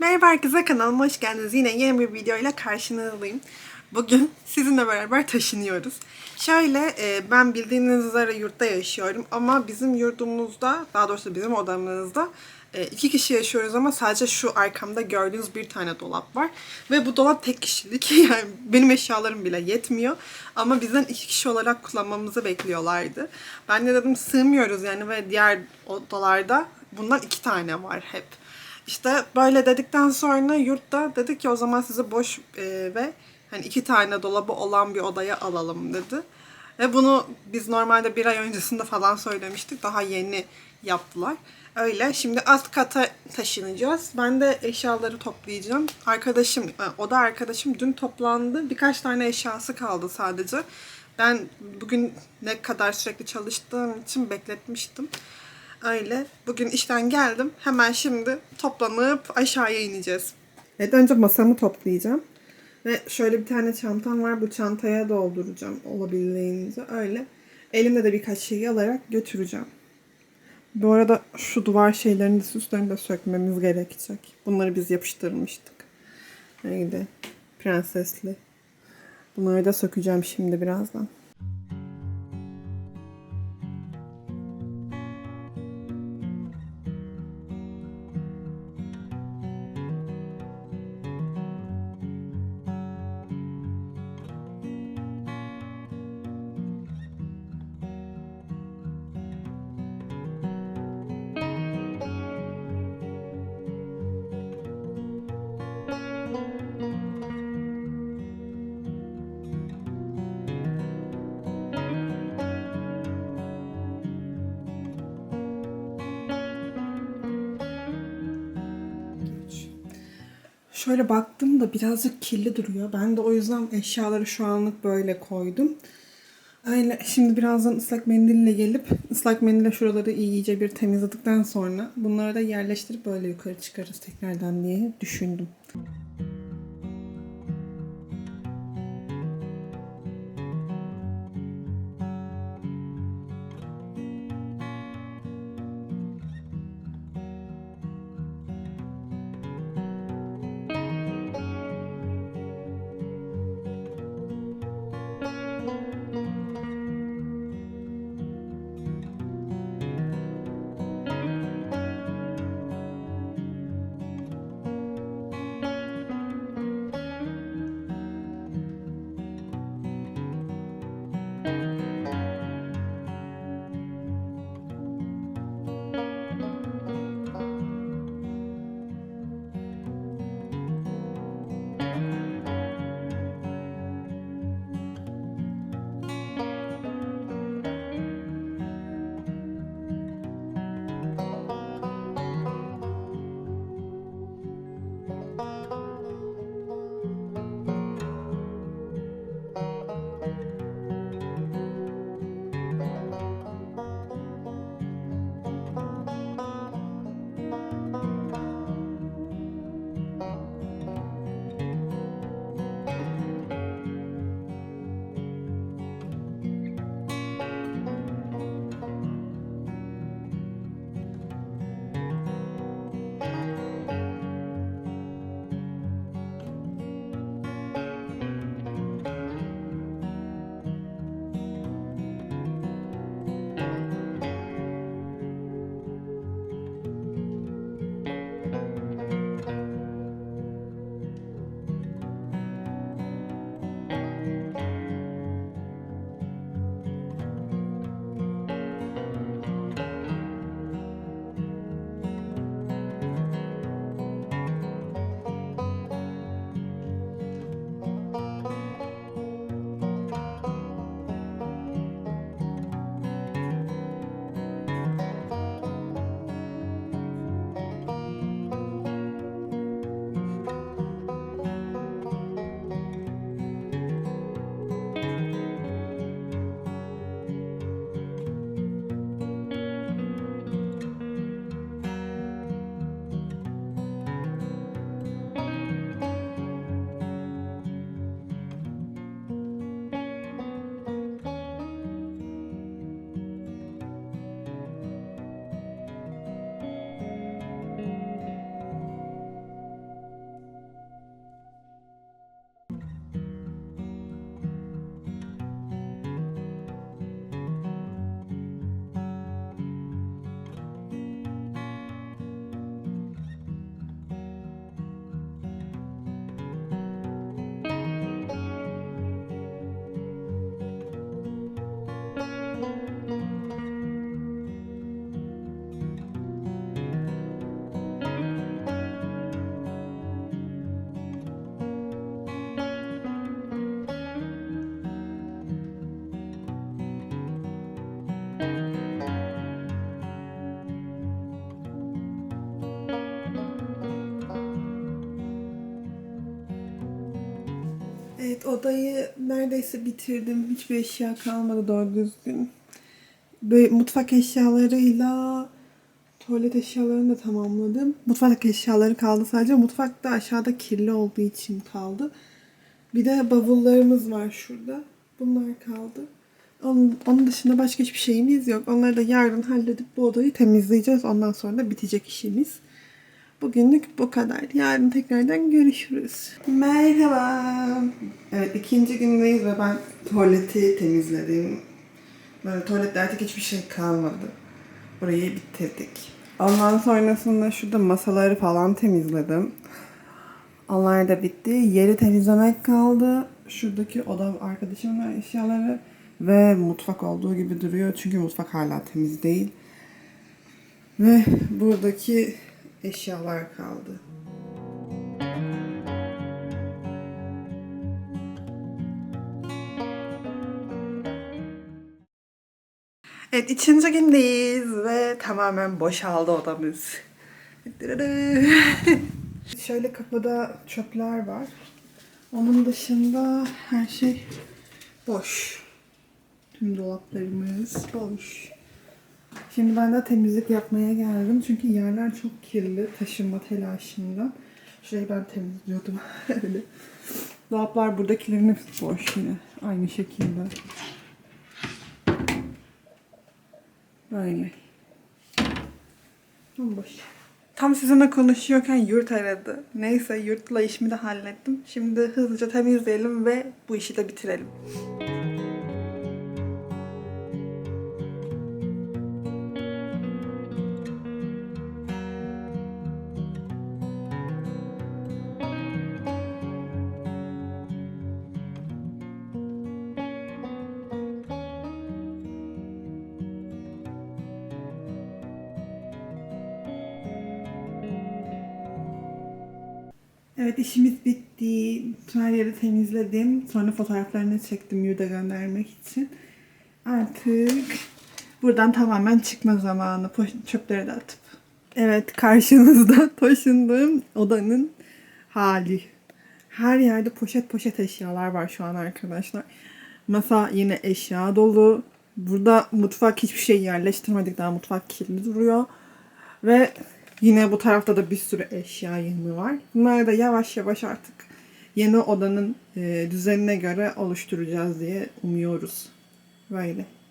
Merhaba herkese kanalıma hoş geldiniz. Yine yeni bir videoyla karşınızdayım. Bugün sizinle beraber taşınıyoruz. Şöyle e, ben bildiğiniz üzere yurtta yaşıyorum ama bizim yurdumuzda daha doğrusu bizim odamızda e, iki kişi yaşıyoruz ama sadece şu arkamda gördüğünüz bir tane dolap var. Ve bu dolap tek kişilik yani benim eşyalarım bile yetmiyor. Ama bizden iki kişi olarak kullanmamızı bekliyorlardı. Ben de dedim sığmıyoruz yani ve diğer odalarda bundan iki tane var hep. İşte böyle dedikten sonra yurtta dedi ki o zaman sizi boş e, ve hani iki tane dolabı olan bir odaya alalım dedi. Ve bunu biz normalde bir ay öncesinde falan söylemiştik. Daha yeni yaptılar. Öyle. Şimdi alt kata taşınacağız. Ben de eşyaları toplayacağım. Arkadaşım, e, o da arkadaşım dün toplandı. Birkaç tane eşyası kaldı sadece. Ben bugün ne kadar sürekli çalıştığım için bekletmiştim. Öyle. Bugün işten geldim. Hemen şimdi toplanıp aşağıya ineceğiz. Evet önce masamı toplayacağım. Ve şöyle bir tane çantam var. Bu çantaya dolduracağım olabildiğince. Öyle. Elimde de birkaç şeyi alarak götüreceğim. Bu arada şu duvar şeylerini de süslerini de sökmemiz gerekecek. Bunları biz yapıştırmıştık. Neydi? Prensesli. Bunları da sökeceğim şimdi birazdan. Şöyle baktım da birazcık kirli duruyor. Ben de o yüzden eşyaları şu anlık böyle koydum. Öyle şimdi birazdan ıslak mendille gelip ıslak mendille şuraları iyice bir temizledikten sonra bunları da yerleştirip böyle yukarı çıkarız tekrardan diye düşündüm. Evet odayı neredeyse bitirdim. Hiçbir eşya kalmadı doğru düzgün. Böyle mutfak eşyalarıyla tuvalet eşyalarını da tamamladım. Mutfak eşyaları kaldı sadece. Mutfak da aşağıda kirli olduğu için kaldı. Bir de bavullarımız var şurada. Bunlar kaldı. Onun, onun dışında başka hiçbir şeyimiz yok. Onları da yarın halledip bu odayı temizleyeceğiz. Ondan sonra da bitecek işimiz. Bugünlük bu kadar. Yarın tekrardan görüşürüz. Merhaba. Evet ikinci gündeyiz ve ben tuvaleti temizledim. Böyle tuvalette artık hiçbir şey kalmadı. Burayı bitirdik. Ondan sonrasında şurada masaları falan temizledim. Onlar da bitti. Yeri temizlemek kaldı. Şuradaki oda arkadaşımın eşyaları ve mutfak olduğu gibi duruyor. Çünkü mutfak hala temiz değil. Ve buradaki eşyalar kaldı. Evet, üçüncü gündeyiz ve tamamen boşaldı odamız. Şöyle kapıda çöpler var. Onun dışında her şey boş. Tüm dolaplarımız boş. Şimdi ben de temizlik yapmaya geldim. Çünkü yerler çok kirli taşınma telaşından. Şurayı ben temizliyordum. Öyle. Dolaplar buradakilerin hepsi boş yine. Aynı şekilde. Böyle. Bomboş. Tam sizinle konuşuyorken yurt aradı. Neyse yurtla işimi de hallettim. Şimdi hızlıca temizleyelim ve bu işi de bitirelim. Evet işimiz bitti. Her yeri temizledim. Sonra fotoğraflarını çektim yurda göndermek için. Artık buradan tamamen çıkma zamanı. Çöpleri de atıp. Evet karşınızda taşındığım odanın hali. Her yerde poşet poşet eşyalar var şu an arkadaşlar. Masa yine eşya dolu. Burada mutfak hiçbir şey yerleştirmedik. Daha mutfak kirli duruyor. Ve yine bu tarafta da bir sürü eşya yığını var. Bunları da yavaş yavaş artık yeni odanın e, düzenine göre oluşturacağız diye umuyoruz. Böyle.